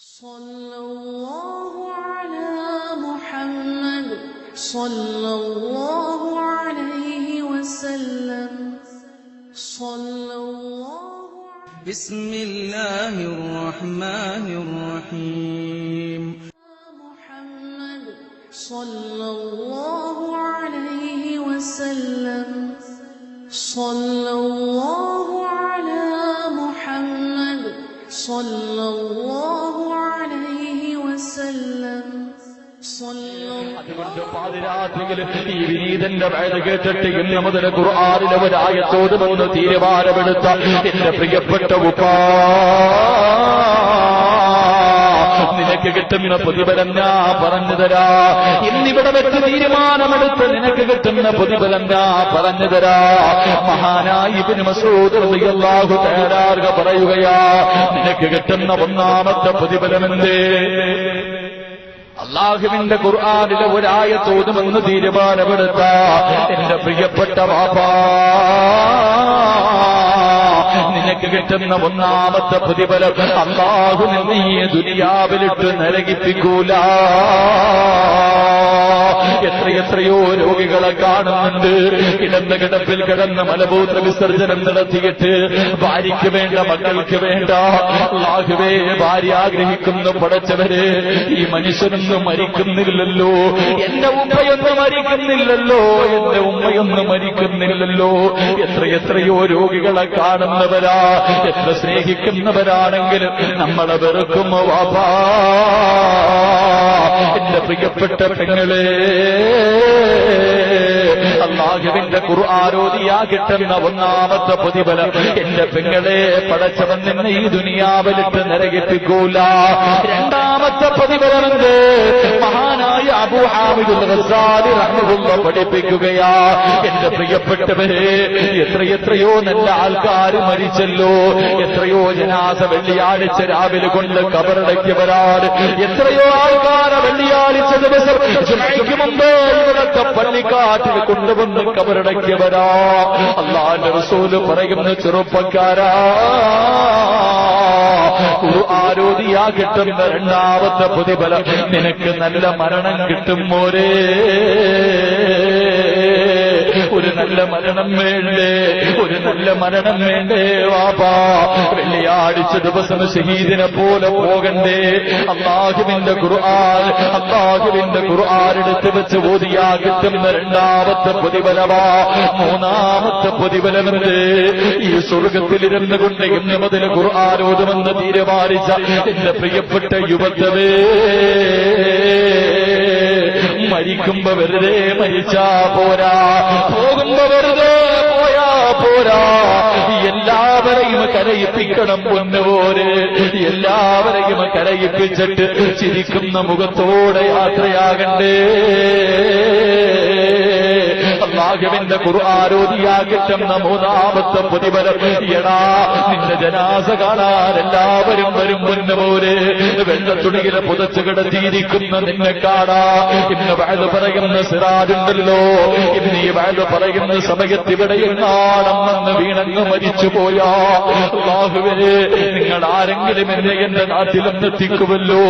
صلى الله على محمد صلى الله عليه وسلم. صلى الله بسم الله الرحمن الرحيم. محمد صلى الله عليه وسلم. صلى الله على محمد صلى الله പാതിരാത്രിയിൽ ഈ വിനീതന്റെ വയത് കേട്ടിട്ട് ഇന്ന് മുതൽ ഖുർആാനിലെ ഒരായത്തോടുമെന്ന് തീരുമാനമെടുത്ത എന്റെ പ്രിയപ്പെട്ട ഉപ്പാ. നിനക്ക് കിട്ടുന്ന പ്രതിഫലം ഞാൻ പറഞ്ഞു തരാ. ഇന്നിവിടെ വെച്ച് തീരുമാനമെടുത്ത് നിനക്ക് കിട്ടുന്ന പ്രതിഫലം ഞാൻ പറഞ്ഞു തരാ. മഹാനായി ഇബ്നു മസൂദ് റളിയല്ലാഹു തആല പറയുകയാ നിനക്ക് കിട്ടുന്ന ഒന്നാമത്തെ പ്രതിഫലമെന്തേ? അള്ളാഹുവിന്റെ ഖുർആാനിലെ ഒരായ തോതുമെന്ന് തീരുമാനമെടുത്ത. എന്റെ പ്രിയപ്പെട്ട ബാബാ നിനക്ക് കിട്ടുന്ന ഒന്നാമത്തെ പ്രതിഫലം അള്ളാഹു നീയെ ദുനിയാവിലിട്ട് നരകിപ്പിക്കൂല എത്രയെത്രയോ രോഗികളെ കാണുന്നുണ്ട്. കിടന്ന കിടപ്പിൽ കിടന്ന് മലബൂത്ര വിസർജനം നടത്തിയിട്ട് ഭാര്യയ്ക്ക് വേണ്ട മക്കൾക്ക് വേണ്ട. അള്ളാഹുവേ ഭാര്യ ആഗ്രഹിക്കുന്നു പടച്ചവര് ഈ മനുഷ്യനൊന്നും മരിക്കുന്നില്ലല്ലോ. എന്റെ ഉമ്മയൊന്നും മരിക്കുന്നില്ലല്ലോ. എന്റെ ഉമ്മയൊന്നും മരിക്കുന്നില്ലല്ലോ. എത്ര എത്രയോ രോഗികളെ കാണുന്നവരാ. എത്ര സ്നേഹിക്കുന്നവരാണെങ്കിലും നമ്മളെ വെറുക്കുമോ വാപ്പാ എന്റെ പ്രിയപ്പെട്ട പെങ്ങളെ. അള്ളാഹുവിന്റെ ഖുർആാരോദിയാ കിട്ടുന്ന ഒന്നാമത്തെ പ്രതിഫലം. എന്റെ പെങ്ങളെ പടച്ചവൻ നിന്നെ ഈ ദുനിയാവിലിട്ട് നരകിപ്പിക്കൂല. രണ്ടാമത്തെ പ്രതിഫലം എന്ത്? മഹാനായ അബു ഹാമിദുൽ ഗസാലി റഹ്മഹുള്ള പഠിപ്പിക്കുകയാ. എന്റെ പ്രിയപ്പെട്ടവരെ എത്രയെത്രയോ നല്ല ആൾക്കാർ മരിച്ചല്ലോ. എത്രയോ ജനാസ വെള്ളിയാഴ്ച രാവിലെ കൊണ്ട് കബറടക്കിയവരാണ് എത്രയോ ആൾക്കാരെ വെള്ളിയാഴ്ച ദിവസം മുമ്പ് പള്ളിക്കാട്ടിൽ കൊണ്ടുവന്ന് കബറടക്കിയവരാ. അള്ളാന്റെ റസൂൽ പറയുന്ന ചെറുപ്പക്കാരാ. ആരോധിയാ കിട്ടുന്ന രണ്ടാമത്തെ പ്രതിഫലം. നിനക്ക് നല്ല മരണം കിട്ടും മോരേ. ഒരു നല്ല മരണം വേണ്ടേ? ഒരു നല്ല മരണം വേണ്ടേ? വാപ്പാ വെള്ളിയാഴ്ച ദിവസം ഷഹീദിനെ പോലെ പോകണ്ടേ? അള്ളാഹുവിന്റെ ഖുർആൻ അള്ളാഹുവിന്റെ ഖുർആൻ എടുത്ത് വെച്ച് ഓതിയാ കിട്ടുന്ന രണ്ടാമത്തെ പ്രതിഫലമാ. മൂന്നാമത്തെ പ്രതിഫലമെന്ന് ഈ സ്വർഗത്തിലിരുന്ന് കൊണ്ട് ഇന്ന് മുതൽ ഖുർആൻ ഓതുമെന്ന് തീരുമാനിച്ച എന്റെ പ്രിയപ്പെട്ട യുവത്വേ മരിക്കുമ്പോ വെറുതെ മരിച്ചാ പോരാ. പോകുമ്പോ വെറുതെ പോയാ പോരാ. എല്ലാവരെയും കരയിപ്പിക്കണം പൊന്നുപോലെ. എല്ലാവരെയും കരയിപ്പിച്ചിട്ട് ചിരിക്കുന്ന മുഖത്തോടെ യാത്രയാകണ്ടേ. അള്ളാഹുവിന്റെ ഖുർആാരോധിയാ കിട്ടുന്ന മൂന്നാമത്തെ പ്രതിഫലം എടാ നിന്റെ ജനാസ കാണാൻ എല്ലാവരും വരും പൊന്നുപോലെ വെള്ളത്തുണിയിലെ പുതച്ചു കിടത്തിയിരിക്കുന്ന നിന്നെ കാണാ. ഇന്ന് വയത് പറയുന്ന സിറാജുണ്ടല്ലോ. ഇന്ന് ഈ വയത് പറയുന്ന സമയത്ത് ഇവിടെ എങ്ങാണെന്ന് വീണങ്ങ് മരിച്ചു പോയാ. അള്ളാഹുവിനെ നിങ്ങൾ ആരെങ്കിലും എന്നെ എന്റെ നാട്ടിലൊന്ന് എത്തിക്കുമല്ലോ.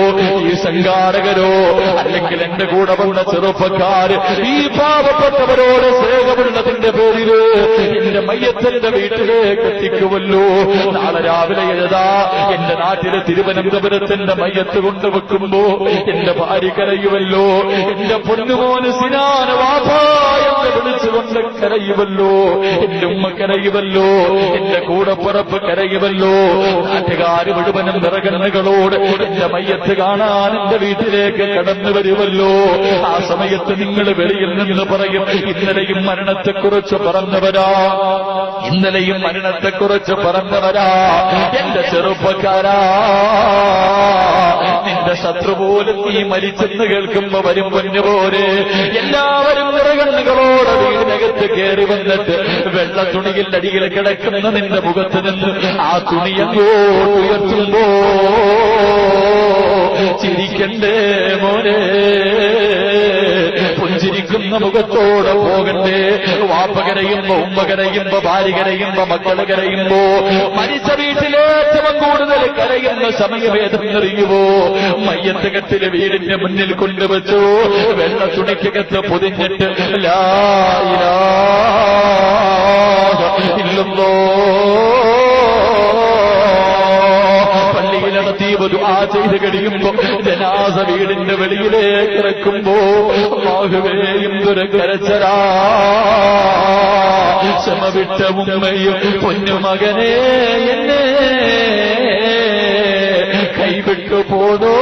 ഈ സംഘാടകരോ അല്ലെങ്കിൽ എന്റെ കൂടെ വന്ന ചെറുപ്പക്കാർ ഈ പാവപ്പെട്ടവരോട് സ്നേഹമുള്ളതിന്റെ പേരിൽ എന്റെ മയ്യത്തിന്റെ വീട്ടിലേക്ക് എത്തിക്കുമല്ലോ നാളെ രാവിലെ എഴുതാ എന്റെ നാട്ടിലെ തിരുവനന്തപുരത്തിന്റെ മയ്യത്ത് കൊണ്ടുവെക്കുമ്പോ എന്റെ ഭാര്യ കരയുമല്ലോ. എന്റെ പൊന്നുമോന് സിനാന വാപ്പാ എന്ന് വിളിച്ചുകൊണ്ട് കരയുമല്ലോ എന്റെ ഉമ്മ കരയുമല്ലോ എന്റെ കൂടപ്പുറപ്പ് കരയുമല്ലോ നാട്ടുകാര് മുഴുവനും നിറകണ്ണുകളോട് എന്റെ മയ്യത്ത് കാണാൻ എന്റെ വീട്ടിലേക്ക് കടന്നു വരുമല്ലോ ആ സമയത്ത് നിങ്ങൾ വെളിയിൽ നിന്ന് പറയും ഇന്നലെയും മരണത്തെക്കുറിച്ച് പറഞ്ഞവരാ. ഇന്നലെയും മരണത്തെക്കുറിച്ച് പറഞ്ഞവരാ. എന്റെ ചെറുപ്പക്കാരാ. ശത്രു പോലും നീ മരിച്ചെന്ന് കേൾക്കുമ്പോ വരും പൊന്നുപോലെ എല്ലാവരും നിറകണ്ണുകളോട് വീടിനകത്ത് കയറി വന്നിട്ട് വെള്ള തുണിയിൽ അടിയിൽ കിടക്കുന്ന നിന്റെ മുഖത്ത് നിന്ന് ആ തുണിയങ്ങോട്ട് ഉയർത്തുമ്പോ ചിരിക്കണ്ടേ മോനെ? പുഞ്ചിരിക്കുന്ന മുഖത്തോടെ പോകണ്ടേ വാ വാപ്പ കരയുമ്പോ ഉമ്മ കരയുമ്പോ ഭാര്യ കരയുമ്പോ മക്കൾ കരയുമ്പോ മരിച്ച വീട്ടിലെ ഏറ്റവും കൂടുതൽ കരയുന്ന സമയമേതം നിറയുമോ മയ്യത്ത് കെട്ടിൽ വീടിന്റെ മുന്നിൽ കൊണ്ടുവച്ചു. വെള്ള തുണിക്കകത്ത് പൊതിഞ്ഞിട്ട് ലാ ഇല്ലല്ലോ. പള്ളിയിലടത്തി ദുആ ചെയ്ത് കഴിയുമ്പോ ജനാസ വീടിന്റെ വെളിയിലേക്ക് ഇറക്കുമ്പോ ബാഹുവേയും ദുരകരച്ചരാ ക്ഷമ വിട്ട ഉമ്മയും പൊന്നുമകനെ എന്നെ കൈവിട്ടു പോതോ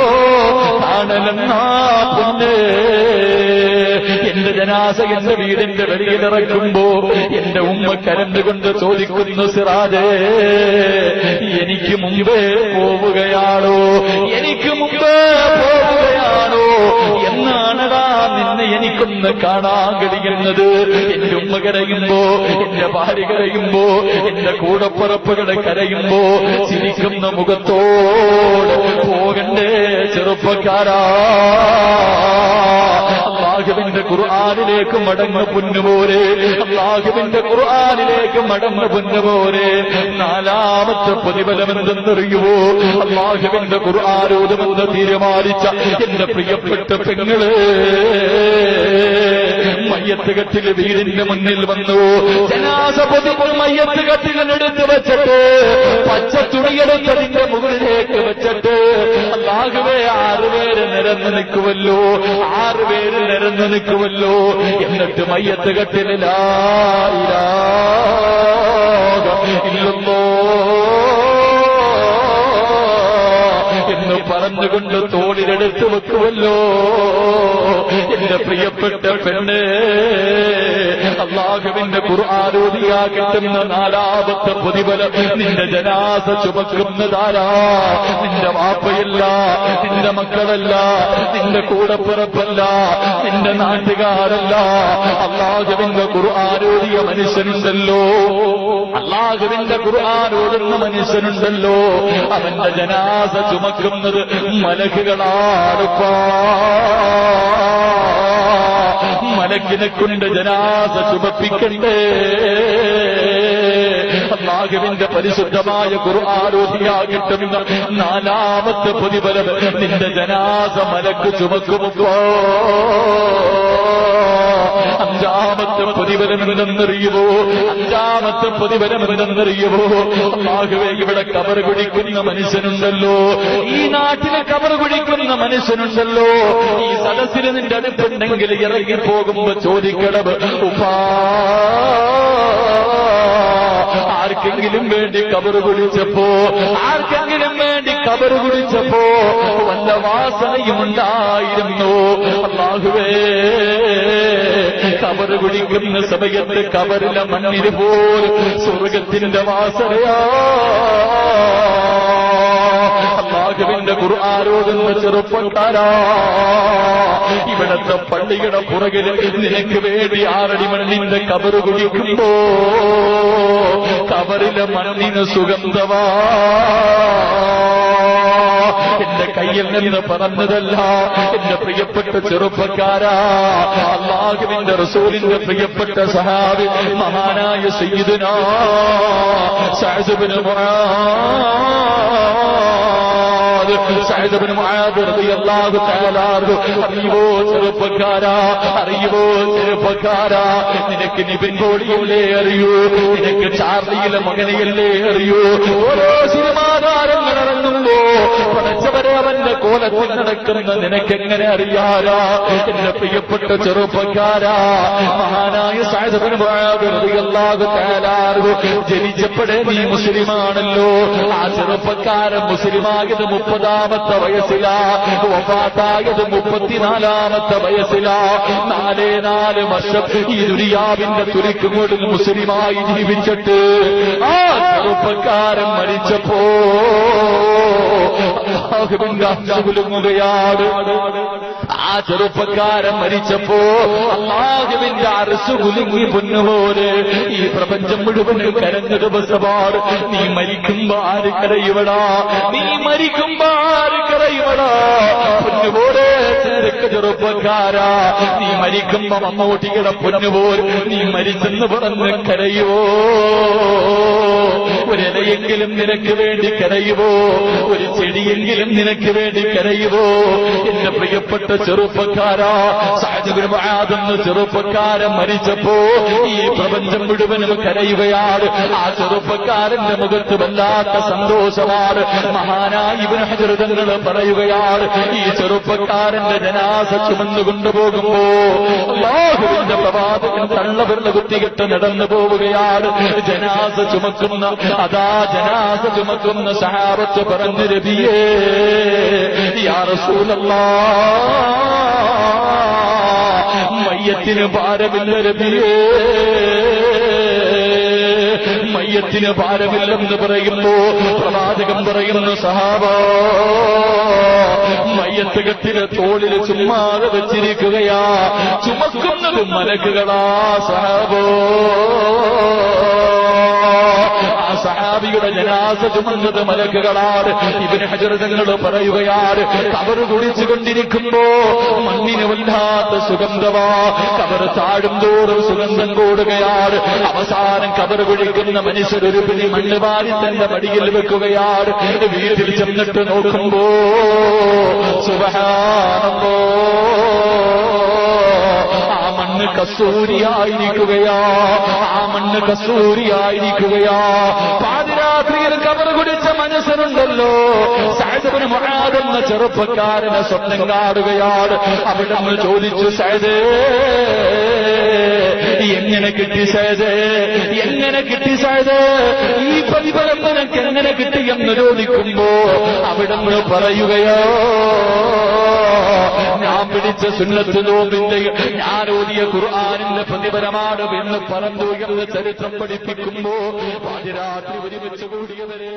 ആണലെന്നാ പൊന്ന്. എന്റെ ജനാസ എന്റെ വീടിന്റെ വെളിയിലിറക്കുമ്പോ എന്റെ ഉമ്മ കരണ്ടുകൊണ്ട് ചോദിക്കുന്നു സിറാജേ എനിക്ക് മുമ്പേ പോവുകയാണോ? എനിക്ക് മുമ്പേ പോവുകയാണോ? എന്നാണടാ നിന്നെ എനിക്കൊന്ന് കാണാൻ കഴിയുന്നത്? എന്റെ ഉമ്മ കരയുമ്പോ എന്റെ ഭാര്യ കരയുമ്പോ എന്റെ കൂടപ്പുറപ്പുകളെ കരയുമ്പോ ചിരിക്കുന്ന മുഖത്തോട് പോകണ്ടേ ചെറുപ്പക്കാരാ ഖുർആാനിലേക്ക് മടങ്ങ പൊന്നുപോരെ. അള്ളാഹുവിന്റെ ഖുർആാനിലേക്ക് മടങ്ങ പൊന്നുപോരെ. നാലാമത്തെ പ്രതിഫലം എന്തെന്നറിയുവോ അള്ളാഹുവിന്റെ ഖുർആാരോധമെന്ന് തീരുമാനിച്ച എന്റെ പ്രിയപ്പെട്ട പെങ്ങൾ. മയ്യത്ത് കെട്ടിൽ വീടിന്റെ മുന്നിൽ വന്നു. ജനാസ മയ്യത്ത് മയ്യത്ത് കെട്ടിലെടുത്ത് വെച്ചിട്ട് പച്ച തുണിയെടുത്തതിന്റെ മുകളിലേക്ക് വെച്ചിട്ട് അള്ളാഹുവേ ആറുപേര് നിരന്ന് നിൽക്കുമല്ലോ ആറുപേര് നിരന്ന് നിൽക്കുമല്ലോ എന്നിട്ട് മയ്യത്ത് കെട്ടിലാ എന്ന് പറഞ്ഞുകൊണ്ട് തോളിലെടുത്ത് വെക്കുമല്ലോ എന്റെ പ്രിയപ്പെട്ട പെണ്ണ് അള്ളാഹുവിന്റെ ഖുർആാരോധിയാ കിട്ടുന്ന നാലാമത്തെ പ്രതിഫലം നിന്റെ ജനാസ ചുമക്കുന്നതാരാ? നിന്റെ വാപ്പയല്ല നിന്റെ മക്കളല്ല നിന്റെ കൂടപ്പിറപ്പല്ല നിന്റെ നാട്ടുകാരല്ല. അള്ളാഹുവിന്റെ ഖുർആാരോധിയ മനുഷ്യനുണ്ടല്ലോ. അള്ളാഹുവിന്റെ ഖുർആാരോടുന്ന മനുഷ്യനുണ്ടല്ലോ. അവന്റെ ജനാസ ചുമക്കുന്നത് മലക്കുകളാടുപ്പാ. മലക്കിനെ കൊണ്ട് ജനാസ ചുമപ്പിക്കണ്ടേ അള്ളാഹുവിന്റെ പരിശുദ്ധമായ ഖുർആാരോധിയാ ആരോഗ്യാകിട്ടുന്ന നാലാമത്തെ പ്രതിഫലം നിന്റെ ജനാസ മലക്ക് ചുമക്കുമ്പോ അഞ്ചാമത്തെ പ്രതിഫലം എന്തെന്നറിയുമോ അഞ്ചാമത്തെ പ്രതിഫലം എന്തെന്നറിയുമോ ഇവിടെ കബർ കുടിക്കുന്ന മനുഷ്യനുണ്ടല്ലോ. ഈ നാട്ടിലെ കബർ കുടിക്കുന്ന മനുഷ്യനുണ്ടല്ലോ. ഈ സദസ്സിൽ നിന്റെ അടുത്തുണ്ടെങ്കിൽ ഇറങ്ങി പോകുമ്പോ ചോദിക്കണം ഉപാ ആർക്കെങ്കിലും വേണ്ടി കബർ കുടിച്ചപ്പോ ആർക്കെങ്കിലും കബറ് കുടിച്ചപ്പോ വല്ല വാസനയും ഉണ്ടായിരുന്നു അള്ളാഹുവേ കബറ് കുടിക്കുന്ന സമയത്ത് കബറിലെ മണ്ണിന് പോലും സ്വർഗത്തിന്റെ വാസനയാ. അള്ളാഹുവിന്റെ ഖുർആാരോടുന്ന ചെറുപ്പക്കാരാ. ഇവിടത്തെ പള്ളിയുടെ പുറകിൽ നിനക്ക് വേണ്ടി ആറടി മണ്ണിന്റെ കബറ് കുടിക്കുമ്പോ കബറിലെ മണ്ണിന് സുഗന്ധവാ. എന്റെ കയ്യിൽ നിന്ന് പറഞ്ഞതല്ല. എന്റെ പ്രിയപ്പെട്ട ചെറുപ്പക്കാരാ അള്ളാഹുവിന്റെ റസൂലിന്റെ പ്രിയപ്പെട്ട സഹാബി മഹാനായ സയ്യിദുനാ തആല അൻഹു. അറിയുവോ ചെറുപ്പക്കാരാ അറിയുവോ ചെറുപ്പക്കാരാ. നിനക്ക് നിബിൻ കോടിയല്ലേ അറിയൂ നിനക്ക് ചാർലിയിലെ മകനെയല്ലേ അറിയൂ. ഓരോ സിനിമാതാരങ്ങൾ ഇറങ്ങുമ്പോ പടച്ചവരെ അവന്റെ കോലത്തിൽ നടക്കുന്ന നിനക്കെങ്ങനെ അറിയാരാ എന്റെ പ്രിയപ്പെട്ട ചെറുപ്പക്കാരാ മഹാനായ ജനിച്ചപ്പോഴേ നീ മുസ്ലിമാണല്ലോ. ആ ചെറുപ്പക്കാരൻ മുസ്ലിമായത് മുപ്പതാമത്തെ വയസ്സിലാ വഫാത്തായത് മുപ്പത്തിനാലാമത്തെ വയസ്സിലാ. നാലേ നാല് വർഷം ഈ ദുരിയാവിന്റെ തുരിക്കുകൊണ്ടിൽ മുസ്ലിമായി ജീവിച്ചിട്ട് ആ ചെറുപ്പക്കാരൻ മരിച്ചപ്പോ അള്ളാഹുവിന്റെ അസുകുലുങ്ങുകയാണ് ആ ചെറുപ്പക്കാരൻ മരിച്ചപ്പോ അള്ളാഹുവിന്റെ അറസ് കുലുങ്ങി പൊന്നുപോലെ ഈ പ്രപഞ്ചം മുഴുവൻ കരഞ്ഞ ദിവസമാർ നീ മരിക്കുമ്പോ ആര് കരയുവടാ? നീ മരിക്കുമ്പോ ആര് കരയുവടാ? പൊന്നുപോലെ ചെറുപ്പക്കാരാ. നീ മരിക്കുമ്പോ മമ്മൂട്ടിയുടെ പൊന്നുപോൽ നീ മരിച്ചെന്ന് പറഞ്ഞ് കരയുവോ? ഒരിലയെങ്കിലും നിനക്ക് വേണ്ടി കരയുവോ? ഒരു ചെടിയെങ്കിലും നിനക്ക് വേണ്ടി കരയുവോ? എന്റെ പ്രിയപ്പെട്ട ചെറുപ്പക്കാരാ സാഹചര്യമാതെന്ന് ചെറുപ്പക്കാരൻ മരിച്ചപ്പോ ഈ പ്രപഞ്ചം മുഴുവനും കരയുകയാണ്. ആ ചെറുപ്പക്കാരന്റെ മുഖത്ത് വല്ലാത്ത സന്തോഷമാണ്. മഹാനായി ഹജൃതങ്ങൾ പറയുകയാണ് ഈ ചെറുപ്പക്കാരന്റെ ജനാസ ചുമന്നു കൊണ്ടുപോകുമ്പോ അള്ളാഹുവിന്റെ പ്രവാചകൻ തള്ളവരുടെ കുത്തികെട്ട് നടന്നു പോവുകയാണ്. ജനാസ ചുമക്കുന്ന അതാ ജനാസ ചുമക്കുന്ന സഹാബത്ത് പറഞ്ഞു രബിയേ യാ മയ്യത്തിന് ഭാരമില്ല രബിയേ മയ്യത്തിന് ഭാരമില്ലെന്ന് പറയുമ്പോ പ്രവാചകം പറയുന്നു സഹാബ മയ്യത്തകത്തിന് തോളിൽ ചുമ്മാതെ വെച്ചിരിക്കുകയാ. ചുമക്കുന്നത് മലക്കുകളാ സഹാബോ. സഹാബിയുടെ ജനാസ ചുമന്നത് മലക്കുകളാണ്. ഇവന് ഹജറതങ്ങൾ പറയുകയാണ് കവർ കുടിച്ചു കൊണ്ടിരിക്കുമ്പോ മണ്ണിന് വല്ലാത്ത സുഗന്ധവാ. കവർ താഴും തോറും സുഗന്ധം കൂടുകയാണ്. അവസാനം കവർ കുഴിക്കുന്ന മനുഷ്യർ ഒരു പിടി മണ്ണ് വാരി തന്റെ മടിയിൽ വെക്കുകയാണ്. വീട്ടിൽ ചെന്നിട്ട് നോക്കുമ്പോ സുബഹാനമ്പോ ആ മണ്ണ് കസ്തൂരിയായിരിക്കുകയാ ആ മണ്ണ് കബർ സഹദബിന് മൊഴാതെന്ന ചെറുപ്പക്കാരനെ സ്വപ്നം കാണുകയാണ്. അവിടെ നമ്മൾ ചോദിച്ചു സഹദേ എങ്ങനെ കിട്ടി സഹദേ എങ്ങനെ കിട്ടി സഹദേ ഈ പ്രതിഫലം നിനക്ക് എങ്ങനെ കിട്ടി എന്ന് ചോദിക്കുമ്പോ അവിടെ നമ്മൾ പറയുകയോ ഞാൻ പിടിച്ച സുന്നത്ത് നോമ്പിന്റെ ഞാൻ ഓതിയ ഖുർആാനിന്റെ പ്രതിഫലമാണ് എന്ന് പറഞ്ഞു എന്ന് ചരിത്രം പഠിപ്പിക്കുമ്പോ രാത്രി ഒരുമിച്ച് കൂടിയവരെ.